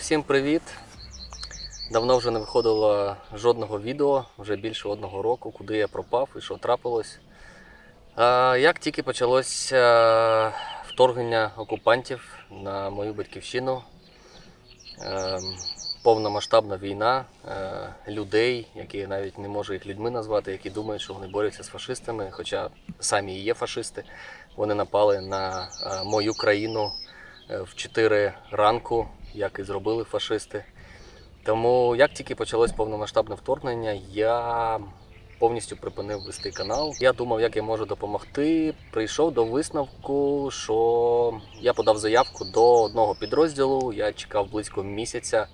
Всім привіт! Давно вже не виходило жодного відео, вже більше одного року, куди я пропав і що трапилось. Як тільки почалось вторгнення окупантів на мою батьківщину, ем, повномасштабна війна е, людей, які навіть не можу їх людьми назвати, які думають, що вони борються з фашистами, хоча самі і є фашисти. Вони напали на е, мою країну е, в 4 ранку, як і зробили фашисти. Тому як тільки почалось повномасштабне вторгнення, я повністю припинив вести канал. Я думав, як я можу допомогти. Прийшов до висновку, що я подав заявку до одного підрозділу. Я чекав близько місяця,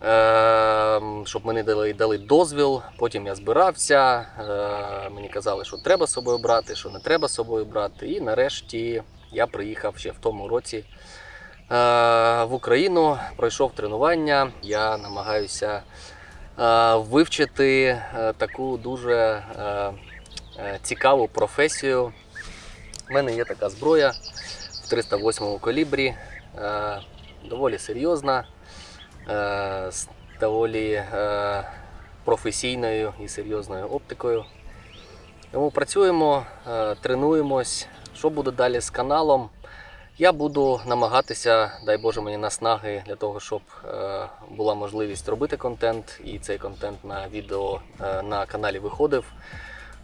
ем, щоб мені дали, дали дозвіл. Потім я збирався. е, Мені казали, що треба з собою брати, що не треба з собою брати. І нарешті я приїхав ще в тому році в Україну, пройшов тренування. Я намагаюся е, вивчити е, таку дуже е, е, цікаву професію. У мене є така зброя в 308 калібрі, е, доволі серйозна, е, з доволі е, професійною і серйозною оптикою. Тому працюємо, е, тренуємось. Що буде далі з каналом? Я буду намагатися, дай Боже мені наснаги для того, щоб е, була можливість робити контент, і цей контент на відео е, на каналі виходив.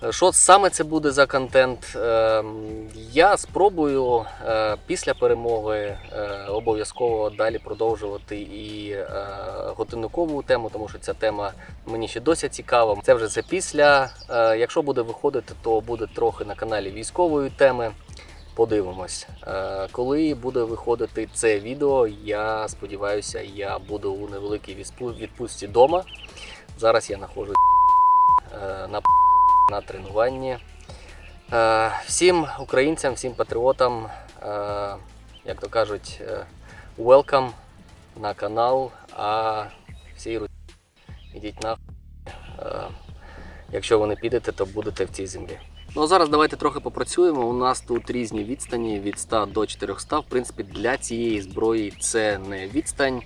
Е, Що саме це буде за контент? Я спробую після перемоги обов'язково далі продовжувати і годинникову тему, тому що ця тема мені ще досі цікава. Це вже це після. Якщо буде виходити, то буде трохи на каналі військової теми. Подивимось. Е, Коли буде виходити це відео, я сподіваюся, я буду у невеликій відпустці вдома. Зараз я знаходжусь е, на, на тренуванні. Е, Всім українцям, всім патріотам, як то кажуть, welcome на канал, а всій Русі ідіть на. Якщо ви не підете, то будете в цій землі. Ну а зараз давайте трохи попрацюємо. У нас тут різні відстані від 100 до 400. В принципі, для цієї зброї це не відстань.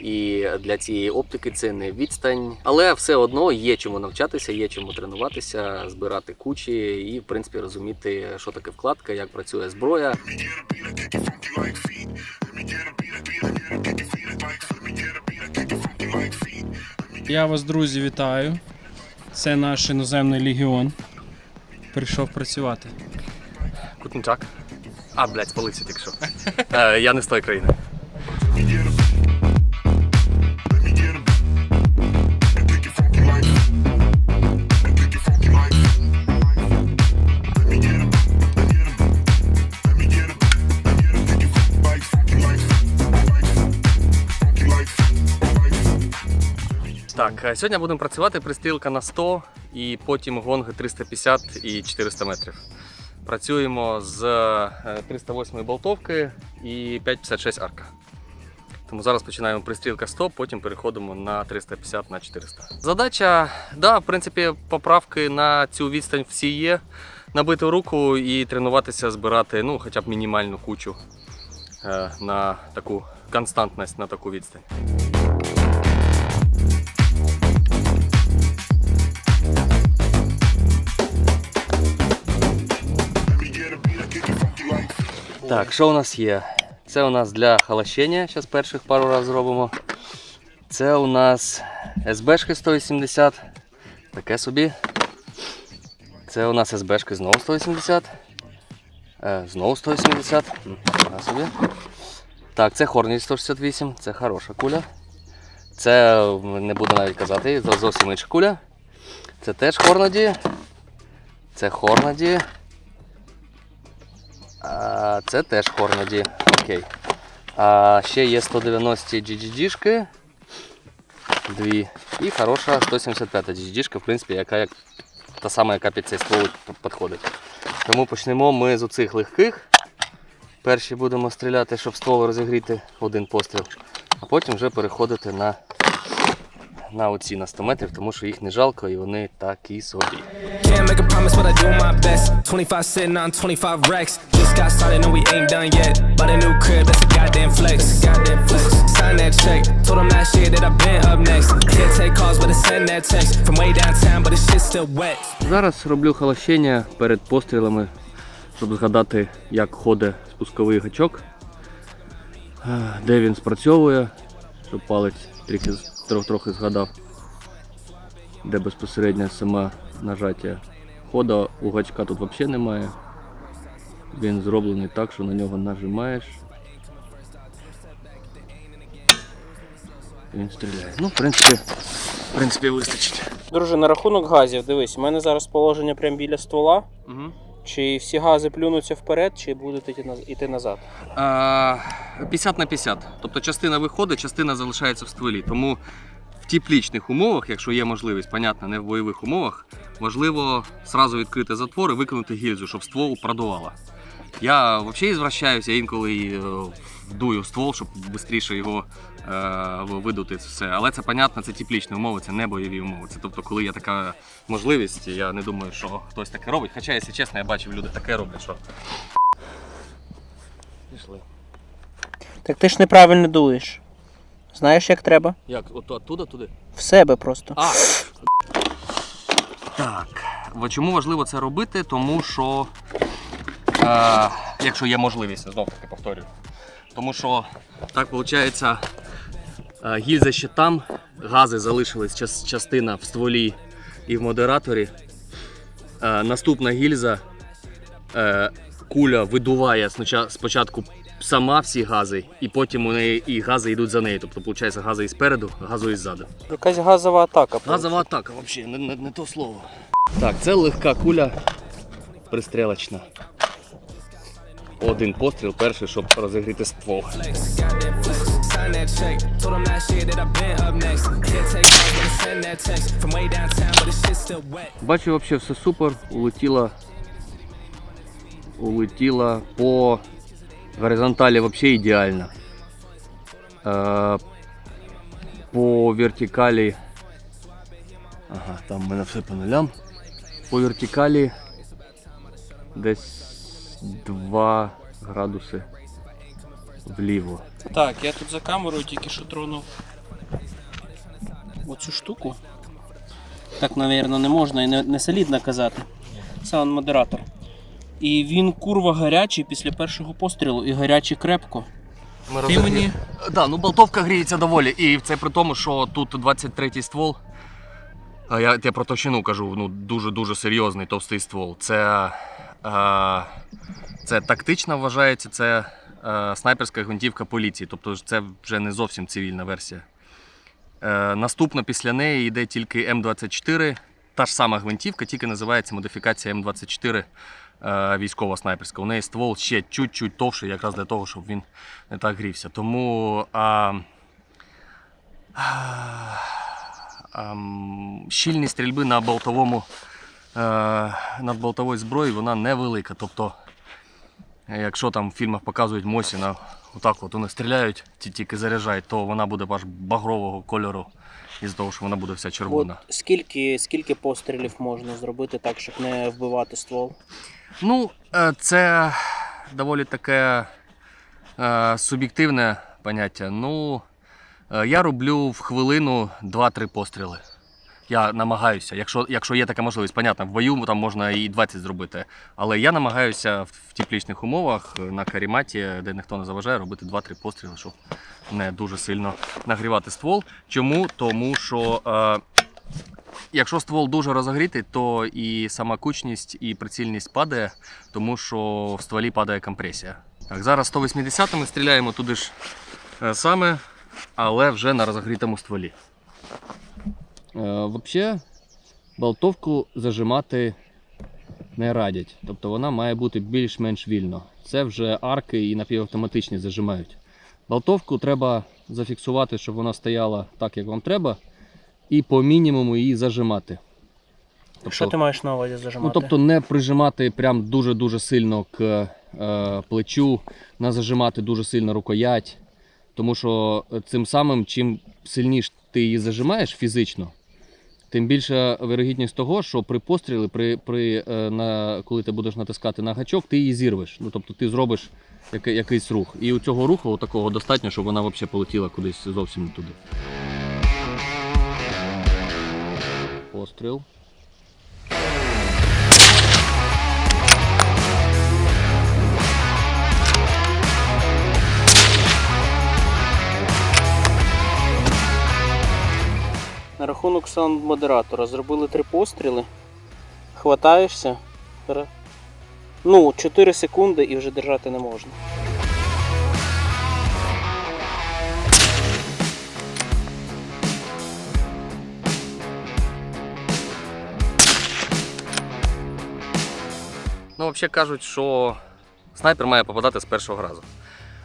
І для цієї оптики це не відстань, але все одно є чому навчатися, є чому тренуватися, збирати кучі і, в принципі, розуміти, що таке вкладка, як працює зброя. Я вас, друзі, вітаю. Це наш іноземний легіон. Прийшов працювати. Кутнчак. А, блядь, спалився тільки. Е, я не з тої країни. Сьогодні будемо працювати пристрілка на 100 і потім гонги 350 і 400 метрів. Працюємо з е, 308 болтовки і 5,56 арка. Тому зараз починаємо пристрілка 100, потім переходимо на 350 на 400. Задача, да, в принципі, поправки на цю відстань всі є. Набити руку і тренуватися збирати ну, хоча б мінімальну кучу е, на таку константність на таку відстань. Так, що у нас є? Це у нас для халащення, зараз перших пару разів зробимо. Це у нас СБшки 180. Таке собі. Це у нас СБшки знову 180. Е, знову 180. Таке собі. Так, це Хорні 168, це хороша куля. Це не буду навіть казати, це зовсім інша куля. Це теж Хорнаді. Це Хорнаді. Це теж Хорнаді. Окей. А ще є 190 GGG-шки. Дві. І хороша 175 GGG-шка, в принципі, яка як та сама, яка під цей ствол підходить. Тому почнемо ми з оцих легких. Перші будемо стріляти, щоб ствол розігріти один постріл, а потім вже переходити на, на оці на 100 метрів, тому що їх не жалко і вони такі собі. Can't make a promise, but I do my best. 25 sitting on 25 racks. Just got started, no, we ain't done yet. But a new crib, that's a goddamn flex. Goddamn flex. Sign that check. Told them last year that I've been up next. Can't take calls, but I send that text from way downtown, but the shit's still wet. Зараз роблю холощення перед пострілами, щоб згадати, як ходить спусковий гачок, е, де він спрацьовує, щоб палець трохи, трохи, трохи згадав, де безпосередньо саме нажаття. Хода у гачка тут взагалі немає. Він зроблений так, що на нього нажимаєш. Він стріляє. Ну, в принципі, в принципі, вистачить. Друже, на рахунок газів, дивись, у мене зараз положення прямо біля ствола. Угу. Чи всі гази плюнуться вперед, чи будуть йти назад? А, 50 на 50. Тобто частина виходить, частина залишається в стволі. Тому в теплічних умовах, якщо є можливість, понятно, не в бойових умовах, важливо сразу відкрити затвор і викинути гільзу, щоб ствол продувало. Я взагалі звращаюся, я інколи і, е, вдую в ствол, щоб швидше його е, видути все. Але це понятно, це теплічні умови, це не бойові умови. Це тобто, коли є така можливість, я не думаю, що хтось таке робить. Хоча, якщо чесно, я бачив, люди таке роблять, що. Пішли. Так ти ж неправильно дуєш. Знаєш, як треба? Як? От оттуда туди? В себе просто. А! Так. Чому важливо це робити? Тому що, е, якщо є можливість, знов таки повторюю. Тому що так виходить, е, гільза ще там, гази залишились частина в стволі і в модераторі. Е, наступна гільза, е, куля видуває спочатку сама всі гази, і потім у неї і гази йдуть за нею. Тобто, виходить, гази і спереду, газу і ззаду. Якась газова атака. Газова атака взагалі, не, не, не то слово. Так, це легка куля пристрілочна. Один постріл, перший, щоб розігріти ствол. Бачу, взагалі все супер. Улетіла. Улетіла по горизонталі взагалі ідеально. Е, по вертикалі. Ага, там в мене все по нулям. По вертикалі десь 2 градуси вліво. Так, я тут за камерою тільки що тронув оцю штуку. Так, напевно, не можна і не, не солідно казати. Саунд модератор. І він курва гарячий після першого пострілу і гарячий крепко. Ти мені Да, ну болтовка гріється доволі. І це при тому, що тут 23-й ствол. А Я, я про товщину кажу, ну дуже-дуже серйозний товстий ствол. Це, це тактично вважається, це е, снайперська гвинтівка поліції. Тобто це вже не зовсім цивільна версія. Е, наступна після неї йде тільки М24. Та ж сама гвинтівка, тільки називається модифікація М24 е, військова снайперська. У неї ствол ще чуть-чуть товший, якраз для того, щоб він не так грівся. Тому а, а, ам, щільність стрільби на болтовому е, над болтовою зброї вона невелика. Тобто, якщо там в фільмах показують Мосіна, отак от вони стріляють, ті тільки заряджають, то вона буде аж багрового кольору із того, що вона буде вся червона. От скільки, скільки пострілів можна зробити так, щоб не вбивати ствол? Ну, е, це доволі таке е, суб'єктивне поняття. Ну, я роблю в хвилину 2-3 постріли. Я намагаюся, якщо, якщо є така можливість, понятно, в бою там можна і 20 зробити. Але я намагаюся в, теплічних умовах е, на каріматі, де ніхто не заважає, робити 2-3 постріли, щоб не дуже сильно нагрівати ствол. Чому? Тому що е, Якщо ствол дуже розогрітий, то і сама кучність, і прицільність падає, тому що в стволі падає компресія. Так, зараз 180 ми стріляємо туди ж е, саме, але вже на розогрітому стволі. Е, Взагалі, болтовку зажимати не радять. Тобто вона має бути більш-менш вільно. Це вже арки і напівавтоматичні зажимають. Болтовку треба зафіксувати, щоб вона стояла так, як вам треба, і по мінімуму її зажимати. Що ти маєш на увазі зажимати? Ну, тобто не прижимати прям дуже-дуже сильно к е, плечу, не зажимати дуже сильно рукоять. Тому що цим самим, чим сильніше ти її зажимаєш фізично, Тим більше вирогідність того, що при пострілі, при, при, е, на, коли ти будеш натискати на гачок, ти її зірвеш. Ну, тобто ти зробиш який, якийсь рух. І у цього руху такого достатньо, щоб вона взагалі полетіла кудись зовсім не туди. Постріл. Рахунок саунд-модератора зробили три постріли. Хватаєшся. Ну, 4 секунди і вже держати не можна. Ну, взагалі кажуть, що снайпер має попадати з першого разу.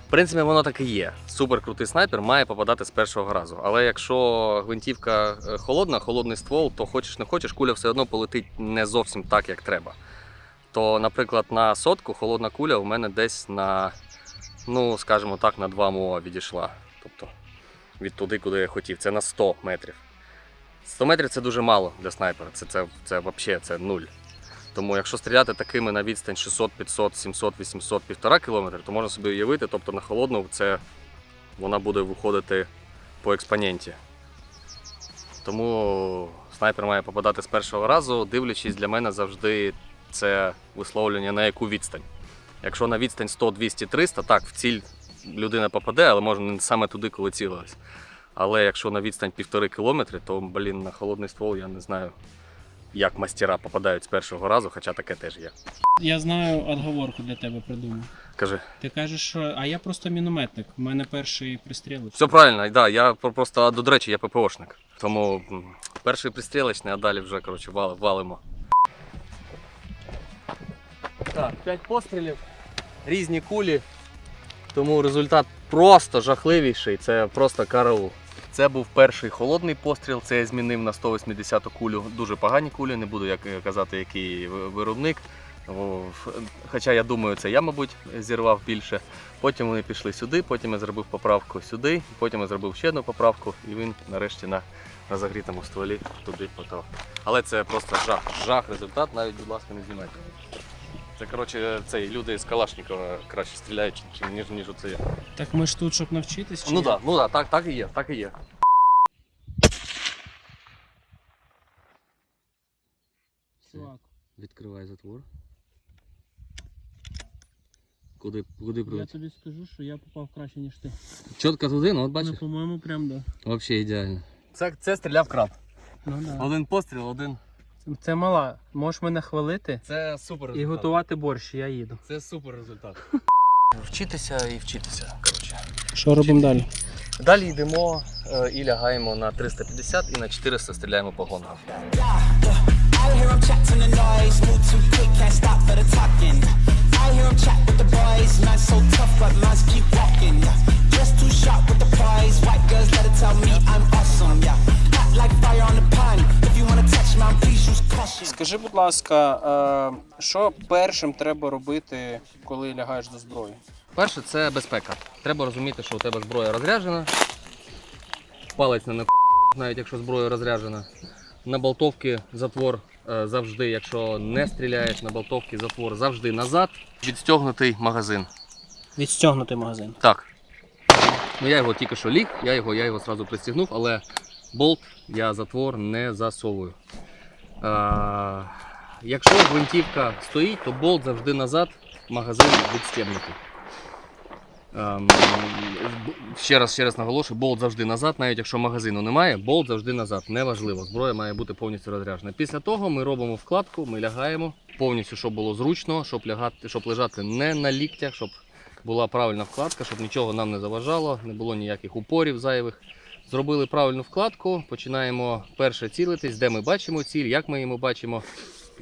В принципі, воно так і є. Супер крутий снайпер має попадати з першого разу. Але якщо гвинтівка е, холодна, холодний ствол, то хочеш не хочеш, куля все одно полетить не зовсім так, як треба. То, наприклад, на сотку холодна куля у мене десь на, ну, скажімо так, на 2 МОА відійшла. Тобто від туди, куди я хотів. Це на 100 метрів. 100 метрів це дуже мало для снайпера. Це, це, це взагалі це нуль. Тому якщо стріляти такими на відстань 600, 500, 700, 800, 1,5 км, то можна собі уявити, тобто на холодну це вона буде виходити по експоненті. Тому снайпер має попадати з першого разу, дивлячись для мене завжди це висловлення на яку відстань. Якщо на відстань 100, 200, 300, так, в ціль людина попаде, але може не саме туди, коли цілилась. Але якщо на відстань півтори кілометри, то блін, на холодний ствол я не знаю, як мастера попадають з першого разу, хоча таке теж є. Я знаю отговорку для тебе придумав. Кажи. Ти кажеш, що а я просто мінометник. У мене перший пристріл. Все правильно, да, я просто, до речі, я ППОшник. Тому перший пристрілочний, а далі вже коротше, валимо. Так, 5 пострілів, різні кулі. Тому результат просто жахливіший. Це просто караул. Це був перший холодний постріл, це я змінив на 180 кулю. Дуже погані кулі, не буду як казати, який виробник. Хоча я думаю, це я, мабуть, зірвав більше. Потім вони пішли сюди, потім я зробив поправку сюди, потім я зробив ще одну поправку, і він нарешті на, на загрітому стволі туди потав. Але це просто жах. Жах, результат, навіть, будь ласка, не знімайте. Це коротше, цей люди з Калашникова краще стріляють, ніж ніж оце я. Так ми ж тут, щоб навчитись. чи Ну так, ну да, так, так і є, так і є. Чувак, Відкривай затвор. Куди, куди я прилетів? тобі скажу, що я попав краще, ніж ти. Чітко туди, ну от Ну, бачиш? по-моєму, прям да. Взагалі ідеально. Це, це стріляв краб. Ну, да. Один постріл, один. Це мала. Можеш мене хвалити Це супер і готувати борщ, я їду. Це супер результат. Вчитися і вчитися. Коротше. Що робимо далі? Далі йдемо е, і лягаємо на 350 і на 400 стріляємо по гонгам. I hear 'em chat from the noise, move too quick, can't stop for the talking. I hear 'em chat with the boys, man so tough, but mans keep walking. Just too sharp with the prize, white girls let it tell me I'm awesome, yeah. Скажи, будь ласка, е, що першим треба робити, коли лягаєш до зброї? Перше це безпека. Треба розуміти, що у тебе зброя розряджена. Палець не на навіть якщо зброя розряджена. На болтовки затвор е, завжди, якщо не стріляєш, на болтовки затвор завжди назад. Відстягнутий магазин. Відстягнути магазин. Так. Ну я його тільки що ліг, я його, я його зразу пристігнув, але болт я затвор не засовую. А, якщо гвинтівка стоїть, то болт завжди назад, магазин відстібнутий. Ем, ще раз ще раз наголошую, болт завжди назад, навіть якщо магазину немає, болт завжди назад. Неважливо, зброя має бути повністю розряджена. Після того ми робимо вкладку, ми лягаємо повністю, щоб було зручно, щоб лягати, щоб лежати не на ліктях, щоб була правильна вкладка, щоб нічого нам не заважало, не було ніяких упорів зайвих. Зробили правильну вкладку, починаємо перше цілитись, де ми бачимо ціль, як ми її бачимо.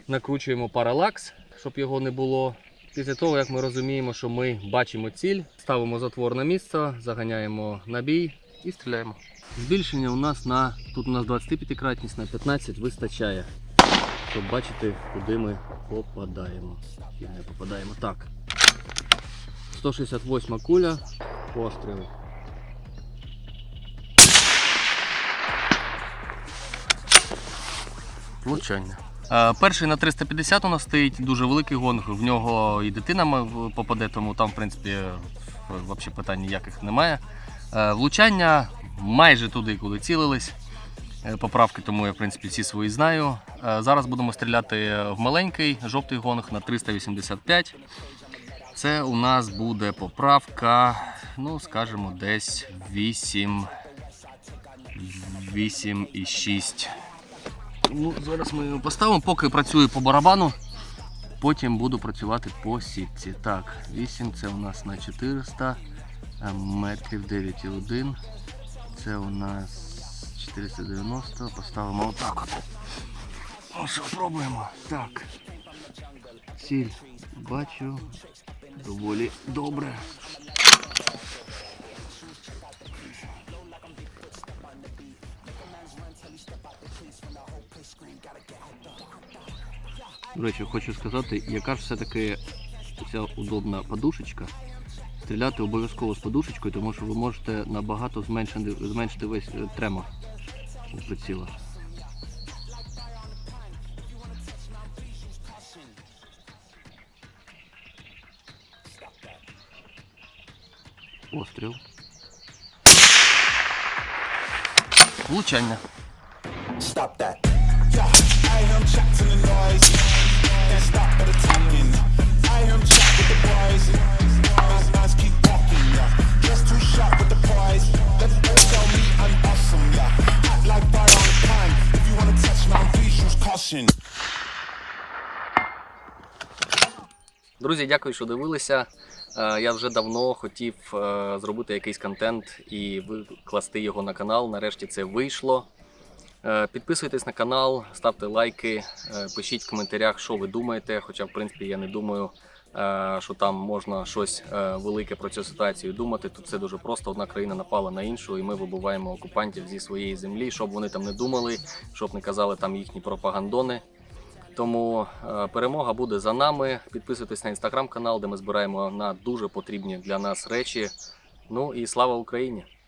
Накручуємо паралакс, щоб його не було. Після того, як ми розуміємо, що ми бачимо ціль, ставимо затвор на місце, заганяємо набій і стріляємо. Збільшення у нас на тут у нас 25 кратність на 15 вистачає, щоб бачити, куди ми попадаємо. І не попадаємо. Так. 168 куля, постріл. Влучання. Е, перший на 350 у нас стоїть дуже великий гонг. В нього і дитина попаде, тому там, в принципі, взагалі питань ніяких немає. Е, влучання майже туди, куди цілились. Е, Поправки, тому я в принципі всі свої знаю. Зараз будемо стріляти в маленький жовтий гонг на 385. Це у нас буде поправка, ну, скажімо, десь 8, 8 і 6. Ну, зараз ми його поставимо, поки працюю по барабану. Потім буду працювати по сітці. Так, 8 це у нас на 400 метрів 9,1. Це у нас 490. Поставимо отак от. Ну що, пробуємо. Так. Ціль бачу. Доволі добре. До речі, хочу сказати, яка ж все-таки ця удобна подушечка. Стріляти обов'язково з подушечкою, тому що ви можете набагато зменшити, зменшити весь е, тремор у приціла. Постріл. Влучання. Stop that. Yeah, I hear him chatting the noise. Друзі, дякую, що дивилися. Е, Я вже давно хотів е, зробити якийсь контент і викласти його на канал. Нарешті це вийшло. Е, Підписуйтесь на канал, ставте лайки, е, пишіть в коментарях, що ви думаєте. Хоча, в принципі, я не думаю, е, що там можна щось велике про цю ситуацію думати. Тут все дуже просто. Одна країна напала на іншу, і ми вибуваємо окупантів зі своєї землі, щоб вони там не думали, щоб не казали там їхні пропагандони. Тому перемога буде за нами. Підписуйтесь на інстаграм канал, де ми збираємо на дуже потрібні для нас речі. Ну і слава Україні!